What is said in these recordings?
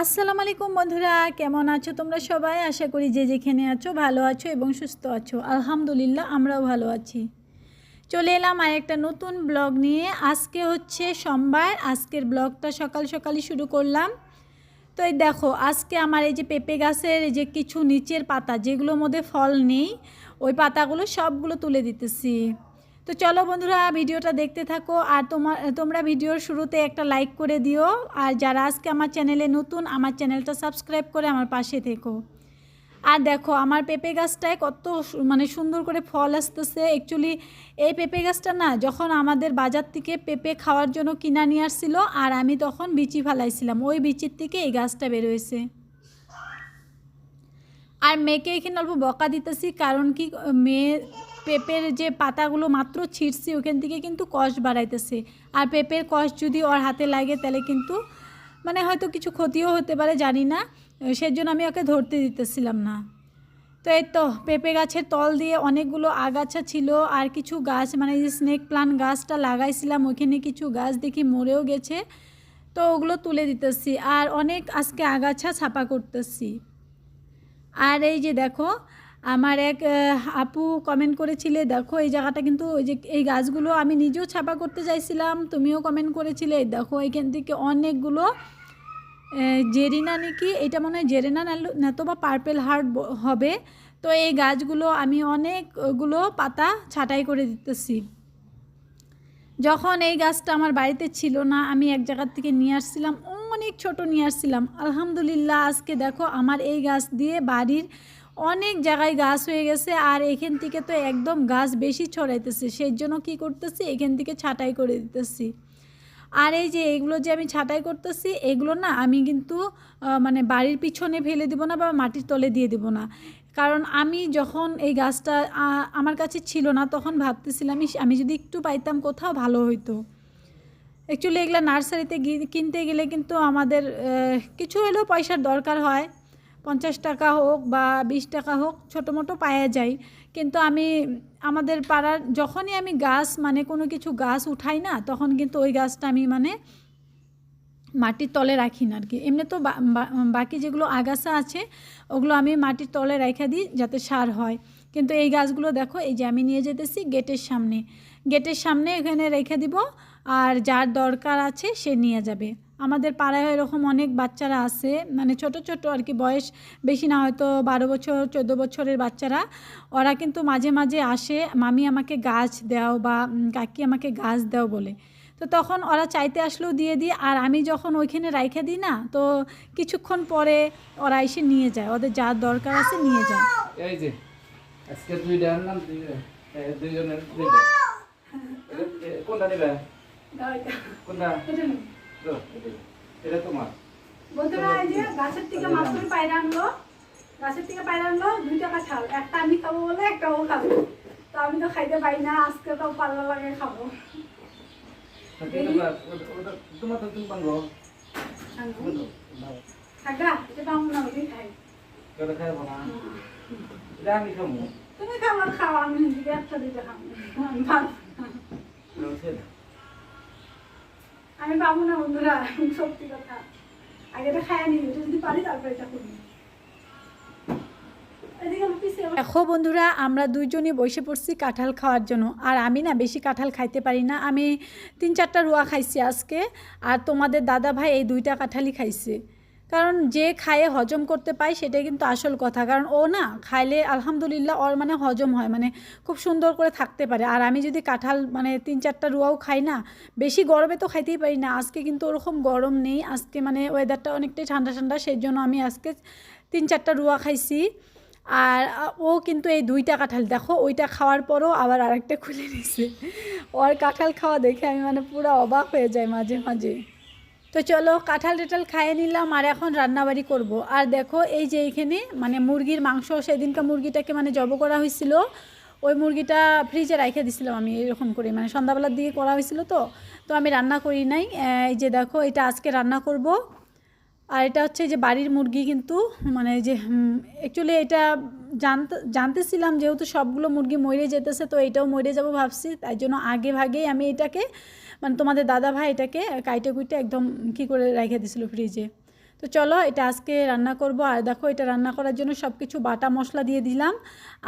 আসসালামু আলাইকুম বন্ধুরা, কেমন আছো তোমরা সবাই? আশা করি যে যেখানে আছো ভালো আছো এবং সুস্থ আছো। আলহামদুলিল্লাহ, আমরাও ভালো আছি। চলে এলাম আর একটা নতুন ব্লগ নিয়ে। আজকে হচ্ছে সোমবার, আজকের ব্লগটা সকাল সকালই শুরু করলাম। তো এই দেখো, আজকে আমার এই যে পেঁপে গাছের যে কিছু নিচের পাতা, যেগুলোর মধ্যে ফল নেই, ওই পাতাগুলো সবগুলো তুলে দিতেছি। তো চলো বন্ধুরা, ভিডিওটা দেখতে থাকো আর তোমার তোমরা ভিডিওর শুরুতে একটা লাইক করে দিও। আর যারা আজকে আমার চ্যানেলে নতুন, আমার চ্যানেলটা সাবস্ক্রাইব করে আমার পাশে থেকো। আর দেখো, আমার পেঁপে গাছটায় কত মানে সুন্দর করে ফল আসতেছে। অ্যাকচুয়ালি এই পেঁপে গাছটা না, যখন আমাদের বাজার থেকে পেঁপে খাওয়ার জন্য কিনা নিয়ে আসছিল আর আমি তখন বিচি ফেলাইছিলাম, ওই বিচির থেকে এই গাছটা বেরোয়েছে আর মেয়েকে এখানে অল্প বকা দিতেছি, কারণ কি, মেয়ে পেঁপের যে পাতাগুলো মাত্র ছিঁড়ছি, ওখান থেকে কিন্তু কষ বাড়াইতেছে। আর পেঁপের কষ যদি ওর হাতে লাগে, তাহলে কিন্তু মানে হয়তো কিছু ক্ষতিও হতে পারে, জানি না। সেজন্য আমি ওকে ধরতে দিতেছিলাম না। তো এই তো, পেঁপে গাছের তল দিয়ে অনেকগুলো আগাছা ছিল, আর কিছু গাছ মানে যে স্নেক প্লান্ট গাছটা লাগাইছিলাম, ওইখানে কিছু গাছ দেখি মরেও গেছে। তো ওগুলো তুলে দিতেছি, আর অনেক আজকে আগাছা ছাপা করতেছি। আর এই যে দেখো আমার এক আপু কমেন্ট করেছিলে, দেখো, এই জায়গাটা কিন্তু ওই যে, এই গাছগুলো আমি নিজেও ছাপা করতে চাইছিলাম, তুমিও কমেন্ট করেছিলে দেখো এইখান থেকে অনেকগুলো জেরিনা নাকি, এটা মনে হয় জেরিনা না তো বা পার্পেল হার্ট হবে, তো এই গাছগুলো আমি অনেকগুলো পাতা ছাঁটাই করে দিতেছি। যখন এই গাছটা আমার বাড়িতে ছিল না, আমি এক জায়গার থেকে নিয়ে আসছিলাম, অনেক ছোট নিয়ে আসছিলাম। আলহামদুলিল্লাহ, আজকে দেখো, আমার এই গাছ দিয়ে বাড়ির অনেক জায়গায় গাছ হয়ে গেছে আর এখান থেকে তো একদম গাছ বেশি ছড়াইতেছে। সেই জন্য কী করতেছি? এখান থেকে ছাঁটাই করে দিতেছি। আর এই যে এগুলো যে আমি ছাঁটাই করতেছি, এগুলো না আমি কিন্তু মানে বাড়ির পিছনে ফেলে দিব না বা মাটির তলে দিয়ে দিব না। কারণ আমি যখন এই গাছটা আমার কাছে ছিল না, তখন ভাবতেছিলাম আমি যদি একটু পাইতাম কোথাও ভালো হইতো। অ্যাকচুয়ালি এগুলো নার্সারিতে কিনতে গেলে কিন্তু আমাদের কিছু হলেও পয়সার দরকার হয়। পঞ্চাশ টাকা হোক বা বিশ টাকা হোক, ছোটো মোটো পাওয়া যায়। কিন্তু আমি, আমাদের পাড়ার যখনই আমি গাছ মানে কোনো কিছু গাছ উঠাই না, তখন কিন্তু ওই গাছটা আমি মানে মাটির তলে রাখি না আর কি এমনি তো বাকি যেগুলো আগাছা আছে, ওগুলো আমি মাটির তলে রেখে দিই যাতে সার হয়। কিন্তু এই গাছগুলো দেখো, এই যে আমি নিয়ে যেতেছি গেটের সামনে। গেটের সামনে এখানে রেখে দিব, আর যার দরকার আছে সে নিয়ে যাবে। আমাদের পাড়ায় এরকম অনেক বাচ্চারা আছে মানে ছোট ছোট আর কি বয়স বেশি না হয়তো বারো বছর চোদ্দ বছরের বাচ্চারা। ওরা কিন্তু মাঝে মাঝে আসে মামি আমাকে গাছ দাও বা কাকি আমাকে গাছ দাও বলে। তো তখন ওরা চাইতে আসলেও দিয়ে দিই আর আমি যখন ওইখানে রাইখে দিই না তো কিছুক্ষণ পরে ওরা এসে নিয়ে যায় ওদের যার দরকার আছে নিয়ে যায়। এই যে আজকে দুইজনের কোনটা নেবে কোনটা? এটা- এটা তোমার বন্ধুরা এই যে গাছের থেকে মাত্র পায়রা আনলো। গাছের থেকে পায়রা আনলো দুই টাকা একটা আমি খাব বলে একটা ও খাব। তো আমি তো খাইতে পারি না আজকে তো পাল্লা লাগে খাব। তোমার ওটা- ওটা- তোমার তো তুমি পারব থাকা এটা পাবো না খাই। ওটা খাইবো না। এটা আমি খাব তুমি খাবার খাও আমি একটা দিতে খাব। আমি। আমি পাবো না বন্ধুরা, সত্যি কথা। আগে এটা খায় নি যদি পারি তারপরে এটা করি এদিকে আমার পিছিয়ে আবার- দেখো বন্ধুরা, আমরা দুইজনই বসে পড়ছি কাঁঠাল খাওয়ার জন্য। আর আমি না বেশি কাঁঠাল খাইতে পারি না। আমি তিন চারটা রুয়া খাইছি আজকে, আর তোমাদের দাদা ভাই এই দুইটা কাঁঠালই খাইছে। কারণ যে খায়ে হজম করতে পায় সেটাই কিন্তু আসল কথা। কারণ ও না খাইলে আলহামদুলিল্লাহ ওর মানে হজম হয় মানে খুব সুন্দর করে থাকতে পারে। আর আমি যদি কাঁঠাল মানে তিন চারটা রুয়াও খাই না, বেশি গরমে তো খাইতেই পারি না। আজকে কিন্তু ওরকম গরম নেই, আজকে মানে ওয়েদারটা অনেকটাই ঠান্ডা ঠান্ডা সেই জন্য আমি আজকে তিন চারটা রুয়া খাইছি। আর ও কিন্তু এই দুইটা কাঁঠাল, দেখো, ওইটা খাওয়ার পরও আবার আরেকটা খুলে নিছে। ওর কাঁঠাল খাওয়া দেখে আমি মানে পুরো অবাক হয়ে যাই মাঝে মাঝে। তো চলো কাঁঠাল টাঠাল খাইয়ে নিলাম আর এখন রান্নাবাড়ি করব। আর দেখো এই যে এইখানে মানে মুরগির মাংস সেদিনকার মুরগিটাকে মানে জব করা হয়েছিল, ওই মুরগিটা ফ্রিজে রাখে দিছিলাম আমি এরকম করে মানে সন্ধ্যাবেলার দিকে করা হয়েছিল তো তো আমি রান্না করি নাই। এই যে দেখো এটা আজকে রান্না করব। আর এটা হচ্ছে যে বাড়ির মুরগি কিন্তু মানে যে অ্যাকচুয়ালি এটা জানতে, জানতেছিলাম যেহেতু সবগুলো মুরগি মরে যেতেছে, তো এটাও মরে যাব ভাবছি। তাই জন্য আগে ভাগেই আমি এটাকে মানে তোমাদের দাদা ভাই এটাকে কাইটে কুইটে একদম কী করে রেখে দিছিল ফ্রিজে তো চলো এটা আজকে রান্না করব। আর দেখো এটা রান্না করার জন্য সব কিছু বাটা মশলা দিয়ে দিলাম।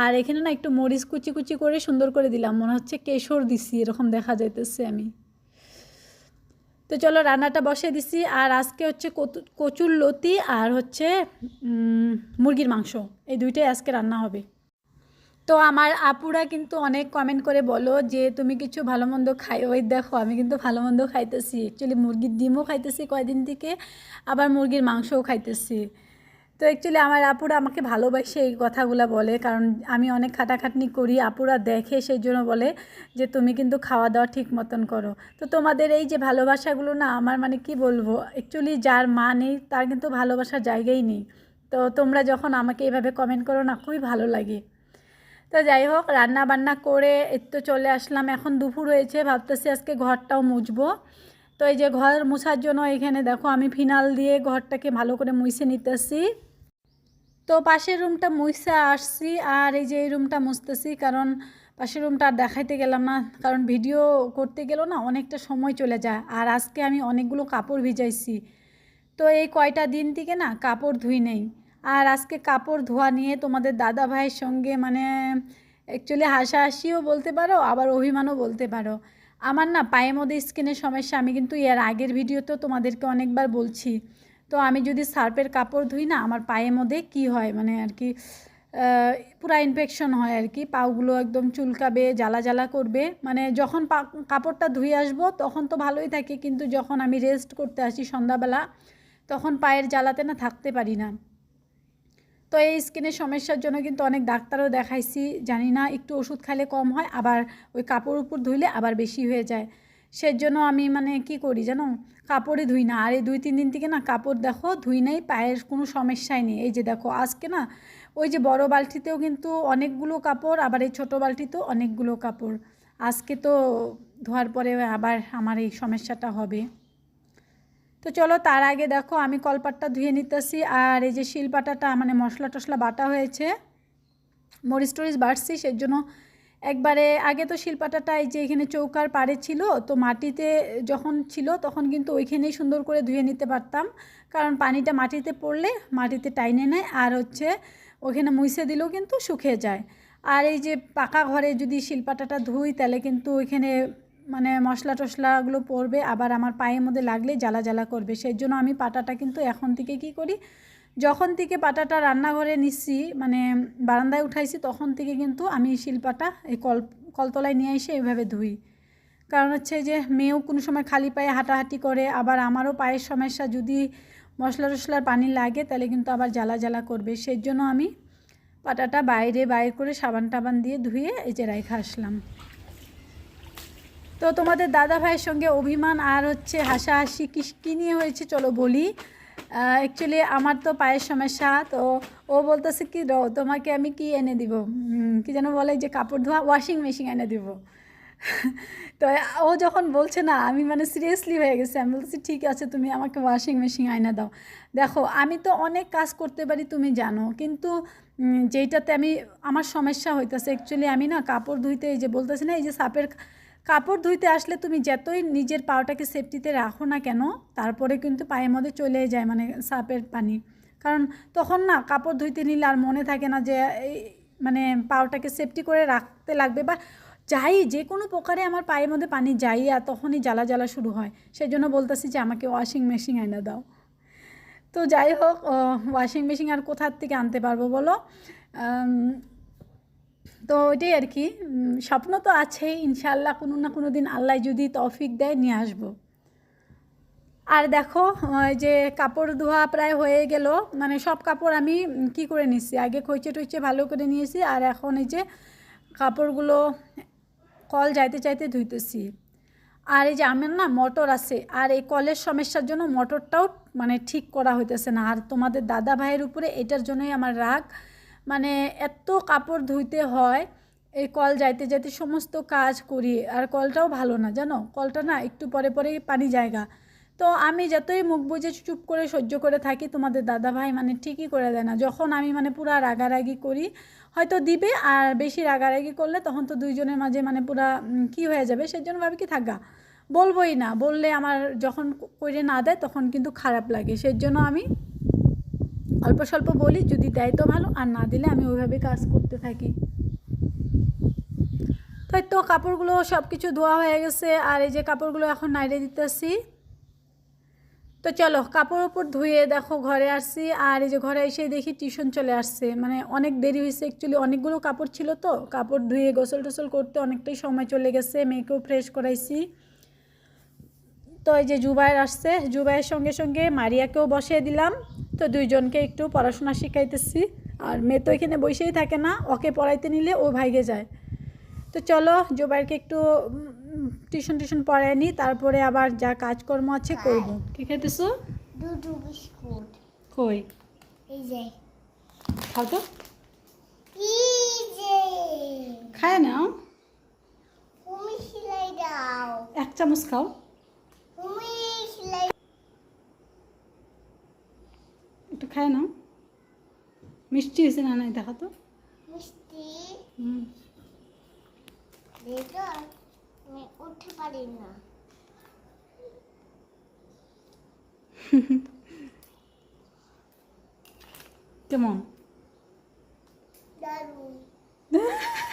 আর এখানে না একটু মরিচ কুচি কুচি করে সুন্দর করে দিলাম। মনে হচ্ছে কেশর দিছি, এরকম দেখা যাইতেছে আমি। তো চলো রান্নাটা বসিয়ে দিছি। আর আজকে হচ্ছে কচুর লতি আর হচ্ছে মুরগির মাংস। এই দুইটাই আজকে রান্না হবে। তো আমার আপুরা কিন্তু অনেক কমেন্ট করে বলো যে, তুমি কিছু ভালো মন্দ খাই ওই দেখো, আমি কিন্তু ভালো মন্দ খাইতেছি। অ্যাকচুয়ালি মুরগির ডিমও খাইতেছি কয়দিন থেকে, আবার মুরগির মাংসও খাইতেছি। তো অ্যাকচুয়ালি আমার আপুরা আমাকে ভালোবাসে এই কথাগুলো বলে। কারণ আমি অনেক খাটাখাটনি করি, আপুরা দেখে সেই জন্য বলে যে, তুমি কিন্তু খাওয়া দাওয়া ঠিক মতন করো। তো তোমাদের এই যে ভালোবাসাগুলো না, আমার মানে কি বলব? অ্যাকচুয়ালি যার মা নেই, তার কিন্তু ভালোবাসার জায়গাই নেই। তো তোমরা যখন আমাকে এইভাবে কমেন্ট করো না, খুবই ভালো লাগে। তো যাই হোক রান্না বান্না করে তো চলে আসলাম। এখন দুপুর হয়েছে, ভাবতেছি আজকে ঘরটাও মুছবো। তো এই যে ঘর মুছার জন্য এখানে দেখো, আমি ফিনাল দিয়ে ঘরটাকে ভালো করে মুছে নিতেছি। তো পাশের রুমটা মুছে আসছি আর এই যে এই রুমটা মুছতেছি, কারণ পাশের রুমটা আর দেখাইতে গেলাম না, কারণ ভিডিও করতে গেলেও না অনেকটা সময় চলে যায়। আর আজকে আমি অনেকগুলো কাপড় ভিজাইছি। তো এই কয়টা দিন থেকে না কাপড় ধুই নেই। আর আজকে কাপড় ধোয়া নিয়ে তোমাদের দাদা ভাইয়ের সঙ্গে মানে অ্যাকচুয়ালি হাসাহাসিও বলতে পারো, আবার অভিমানও বলতে পারো। আমার না পায়ে মধ্যে স্কিনের সমস্যা, আমি কিন্তু এর আগের ভিডিওতেও তোমাদেরকে অনেকবার বলছি। তো আমি যদি সার্পের কাপড় ধুই না, আমার পায়ের মধ্যে কি হয়? মানে আর কি পুরা ইনফেকশন হয় আর কি। পাগুলো একদম চুলকাবে, জ্বালা জ্বালা করবে। মানে যখন পা, কাপড়টা ধুয়ে আসব তখন তো ভালোই থাকে, কিন্তু যখন আমি রেস্ট করতে আসি সন্ধ্যাবেলা, তখন পায়ের জ্বালাতে না থাকতে পারি না। তো এই স্কিনের সমস্যার জন্য কিন্তু অনেক ডাক্তারও দেখাইছি। জানি না, একটু ওষুধ খাইলে কম হয়, আবার ওই কাপড় উপর ধুইলে আবার বেশি হয়ে যায়। সেজন্য আমি মানে কি করি জানো? কাপড়ই ধুই না। আর এই দুই, তিন দিন থেকে না কাপড় দেখো, ধুই নাই, পায়ের কোনো সমস্যাই নেই। এই যে দেখো, আজকে না ওই যে বড় বালতিতেও কিন্তু অনেকগুলো কাপড়, আবার এই ছোটো বালতিতেও অনেকগুলো কাপড়। আজকে তো ধোয়ার পরে আবার আমার এই সমস্যাটা হবে। তো চলো তার আগে দেখো, আমি কলপাটটা ধুয়ে নিতেছি। আর এই যে শিলপাটাটা মানে মশলা টশলা বাটা হয়েছে মরিচ টরিচ বাড়ছি সেজন্য জন্য একবারে আগে তো শিলপাটাটা এই যে এখানে চৌকার পাড়ে ছিল, তো মাটিতে যখন ছিল তখন কিন্তু ওইখানেই সুন্দর করে ধুয়ে নিতে পারতাম। কারণ পানিটা মাটিতে পড়লে মাটিতে টাইনে নেয় আর হচ্ছে ওখানে মুইসে দিলেও কিন্তু শুকিয়ে যায়। আর এই যে পাকা ঘরে যদি শিলপাটাটা ধুই তাহলে কিন্তু ওইখানে মানে মশলা টশলাগুলো পড়বে, আবার আমার পায়ের মধ্যে লাগলে জ্বালা জ্বালা করবে। সেই জন্য আমি পাটাটা কিন্তু এখন থেকে কি করি যখন থেকে পাটাটা রান্নাঘরে নিচ্ছি মানে বারান্দায় উঠাইছি, তখন থেকে কিন্তু আমি শিলপাটা এই কল, কলতলায় নিয়ে এসে এইভাবে ধুই। কারণ হচ্ছে যে মেয়েও কোনো সময় খালি পায়ে হাঁটাহাঁটি করে, আবার আমারও পায়ের সমস্যা, যদি মশলা টশলার পানি লাগে তাহলে কিন্তু আবার জ্বালা জ্বালা করবে। সেই জন্য আমি পাটাটা বাইরে বাইর করে সাবান টাবান দিয়ে ধুয়ে এই যে রাইখা আসলাম। তো তোমাদের দাদা ভাইয়ের সঙ্গে অভিমান আর হচ্ছে হাসাহাসি কী কী নিয়ে হয়েছে চলো বলি। অ্যাকচুয়ালি আমার তো পায়ের সমস্যা, তো ও বলতেছে কি, র, তোমাকে আমি কি এনে দিব? কি যেন বলে, যে কাপড় ধোয়া ওয়াশিং মেশিন এনে দিব। তো ও যখন বলছে না, আমি মানে সিরিয়াসলি হয়ে গেছে। আমি বলছি, ঠিক আছে, তুমি আমাকে ওয়াশিং মেশিন আয়না দাও। দেখো, আমি তো অনেক কাজ করতে পারি, তুমি জানো। কিন্তু যেইটাতে আমি, আমার সমস্যা হইতেছে অ্যাকচুয়ালি আমি না কাপড় ধুইতে এই যে বলতেছি না, এই যে সাপের কাপড় ধুইতে আসলে তুমি যতই নিজের পাওটাকে সেফটিতে রাখো না কেন, তারপরে কিন্তু পায়ের মধ্যে চলে যায় মানে সাপের পানি। কারণ তখন না কাপড় ধুইতে নিলে আর মনে থাকে না যে মানে পাওটাকে সেফটি করে রাখতে লাগবে বা যাই, যে কোনো প্রকারে আমার পায়ের মধ্যে পানি যাই আর তখনই জ্বালা জ্বালা শুরু হয়। সেই জন্য বলতেছি যে, আমাকে ওয়াশিং মেশিন এনে দাও। তো যাই হোক ওয়াশিং মেশিন আর কোথার থেকে আনতে পারব বলো? তো ওইটাই আর কি। স্বপ্ন তো আছেই ইনশাল্লাহ কোনো না কোনো দিন আল্লাহ যদি তৌফিক দেয় নিয়ে আসব। আর দেখো যে কাপড় ধোয়া প্রায় হয়ে গেল। মানে সব কাপড় আমি কি করে নিচ্ছি? আগে খইচে টইচে ভালো করে নিয়েছি, আর এখন এই যে কাপড়গুলো কল যাইতে চাইতে ধুইতেছি। আর এই যে আমার না মোটর আছে, আর এই কলের সমস্যার জন্য মোটরটাও মানে ঠিক করা হইতেছে না। আর তোমাদের দাদা ভাইয়ের উপরে এটার জন্যই আমার রাগ। মানে এত কাপড় ধুইতে হয়, এই কল যাইতে যাইতে সমস্ত কাজ করি, আর কলটাও ভালো না, জানো? কলটা না একটু পরে পরেই পানি জায়গা। তো আমি যতই মুখ বুঝে চুপ করে সহ্য করে থাকি, তোমাদের দাদা ভাই মানে ঠিকই করে দেয় না। যখন আমি মানে পুরা রাগারাগি করি, হয়তো দিবে, আর বেশি রাগারাগি করলে তখন তো দুইজনের মাঝে মানে পুরা কি হয়ে যাবে? সেই জন্য ভাবি কি থাকা? বলবোই না, বললে আমার যখন করে না দেয় তখন কিন্তু খারাপ লাগে। সেই জন্য আমি অল্প স্বল্প বলি, যদি দেয় তো ভালো, আর না দিলে আমি ওইভাবে কাজ করতে থাকি। তাই তো কাপড়গুলো সব কিছু ধোয়া হয়ে গেছে, আর এই যে কাপড়গুলো এখন নাইড়ে দিতেছি। তো চলো কাপড় ওপর ধুয়ে দেখো ঘরে আসছি, আর এই যে ঘরে এসে দেখি টিউশন চলে আসছে। মানে অনেক দেরি হয়েছে অ্যাকচুয়ালি অনেকগুলো কাপড় ছিল তো, কাপড় ধুয়ে গোসল টোসল করতে অনেকটাই সময় চলে গেছে, মেয়েকেও ফ্রেশ করাইছি। তো এই যে জুবাইর আসছে জুবাইয়ের সঙ্গে সঙ্গে মারিয়াকেও বসিয়ে দিলাম। তো দুইজনকে একটু পড়াশোনা শিখাইতেছি। আর মেয়ে তো এখানে বসেই থাকে না ওকে পড়াইতে নিলে ও ভাইগে যায়। তো চলো জুবাইরকে একটু টিউশন টিউশন পড়ায় নিই তারপরে আবার যা কাজকর্ম আছে করব। কি খাইতেছো? বিস্কুট। কই? এই যে। খাও তো। খায় নাও। দাও। এক চামচ খাও। একটু খাই না মিষ্টি হয়েছে না নাই দেখা তো। মিষ্টি? হুম। আমি উঠতে পারি না। কেমন? দারুণ।